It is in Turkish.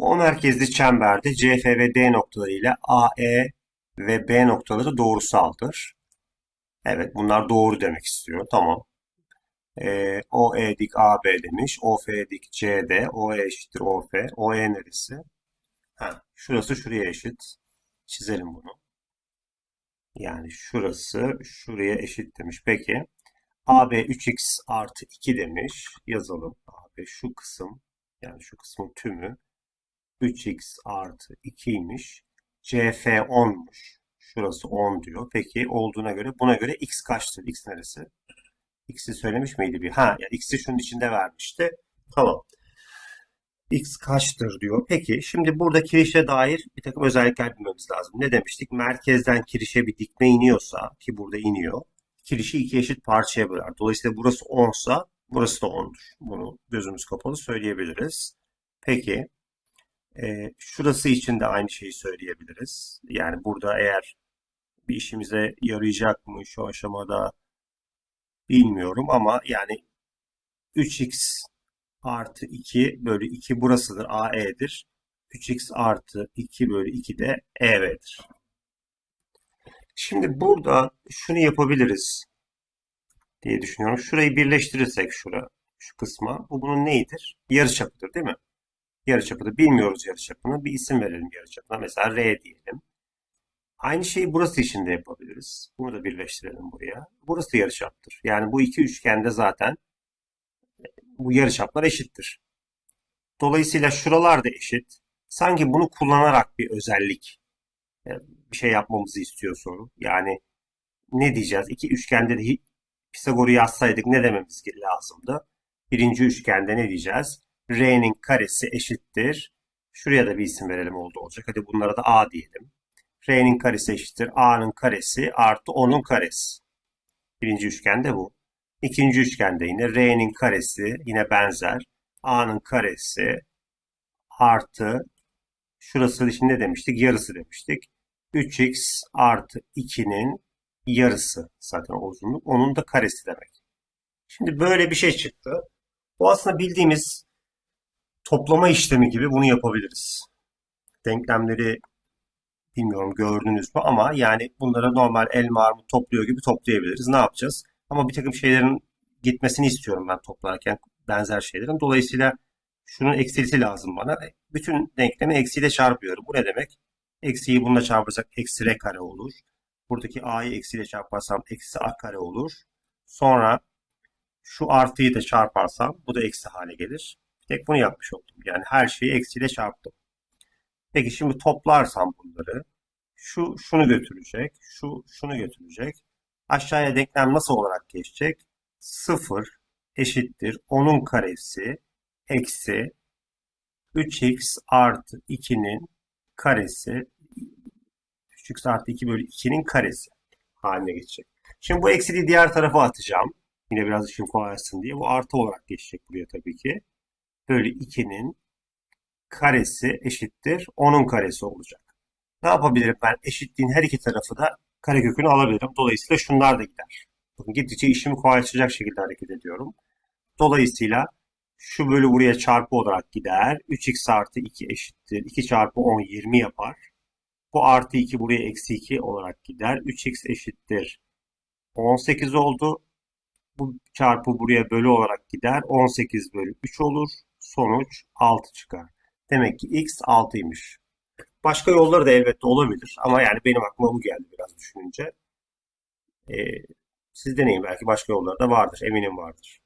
O merkezli çemberde CF ve D noktaları ile AE ve B noktaları doğrusaldır. Evet bunlar doğru demek istiyor. Tamam. Ee, OE dik AB demiş. OF dik CD. OE eşittir OF. OE neresi? Ha, şurası şuraya eşit. Çizelim bunu. Yani şurası şuraya eşit demiş. Peki. AB 3x artı 2 demiş. Yazalım. AB şu kısım yani şu kısmın tümü 3x artı 2'ymiş. CF 10'muş. Şurası 10 diyor. Peki olduğuna göre buna göre x kaçtır? X neresi? X'i söylemiş miydi bir? Ha, yani X'i şunun içinde vermişti. Tamam. X kaçtır diyor. Peki şimdi burada kirişe dair bir takım özellikler bilmemiz lazım. Ne demiştik? Merkezden kirişe bir dikme iniyorsa ki burada iniyor. Kirişi iki eşit parçaya böler. Dolayısıyla burası 10 sa burası da 10'dur. Bunu gözümüz kapalı söyleyebiliriz. Peki e, şurası için de aynı şeyi söyleyebiliriz. Yani burada eğer bir işimize yarayacak mı şu aşamada bilmiyorum ama yani 3x artı 2 bölü 2 burasıdır AE'dir. 3x artı 2 bölü 2 de EB'dir. Şimdi burada şunu yapabiliriz diye düşünüyorum. Şurayı birleştirirsek şura, şu kısma. Bu bunun neyidir? Yarıçapıdır değil mi? Yarıçapıdır. Bilmiyoruz yarıçapını. Bir isim verelim yarıçapına. Mesela R diyelim. Aynı şeyi burası için de yapabiliriz. Bunu da birleştirelim buraya. Burası yarıçaptır. Yani bu iki üçgende zaten bu yarıçaplar eşittir. Dolayısıyla şuralar da eşit. Sanki bunu kullanarak bir özellik bir şey yapmamızı istiyor soru. Yani ne diyeceğiz? İki üçgende de Pisagor'u yazsaydık ne dememiz lazımdı? Birinci üçgende ne diyeceğiz? R'nin karesi eşittir. Şuraya da bir isim verelim oldu olacak. Hadi bunlara da A diyelim. R'nin karesi eşittir. A'nın karesi artı 10'un karesi. Birinci üçgende bu. İkinci üçgende yine R'nin karesi yine benzer. A'nın karesi artı şurası için ne demiştik? Yarısı demiştik. 3x artı 2'nin yarısı zaten o uzunluk. Onun da karesi demek. Şimdi böyle bir şey çıktı. Bu aslında bildiğimiz toplama işlemi gibi bunu yapabiliriz. Denklemleri bilmiyorum gördünüz mü ama yani bunları normal elma armut topluyor gibi toplayabiliriz. Ne yapacağız? Ama bir takım şeylerin gitmesini istiyorum ben toplarken benzer şeylerin. Dolayısıyla şunun eksilisi lazım bana. Bütün denklemi eksiyle çarpıyorum. Bu ne demek? Eksiyi bununla çarparsak eksi r kare olur. Buradaki a'yı eksiyle çarparsam eksi a kare olur. Sonra şu artıyı da çarparsam bu da eksi hale gelir. Tek bunu yapmış oldum. Yani her şeyi eksiyle çarptım. Peki şimdi toplarsam bunları şu şunu götürecek, şu şunu götürecek. Aşağıya denklem nasıl olarak geçecek? 0 eşittir 10'un karesi eksi 3x artı 2'nin karesi 3x artı 2 bölü 2'nin karesi haline geçecek. Şimdi bu eksiliği diğer tarafa atacağım. Yine biraz işim kolaylaşsın diye. Bu artı olarak geçecek buraya tabii ki. Bölü 2'nin karesi eşittir 10'un karesi olacak. Ne yapabilirim ben? Eşitliğin her iki tarafı da karekökünü alabilirim. Dolayısıyla şunlar da gider. Bakın gittikçe işimi kolaylaştıracak şekilde hareket ediyorum. Dolayısıyla şu bölü buraya çarpı olarak gider. 3x artı 2 eşittir. 2 çarpı 10 20 yapar. Bu artı 2 buraya eksi 2 olarak gider. 3x eşittir. 18 oldu. Bu çarpı buraya bölü olarak gider. 18 bölü 3 olur. Sonuç 6 çıkar. Demek ki x 6'ymış. Başka yolları da elbette olabilir. Ama yani benim aklıma bu geldi biraz düşününce. Ee, siz deneyin belki başka yolları da vardır. Eminim vardır.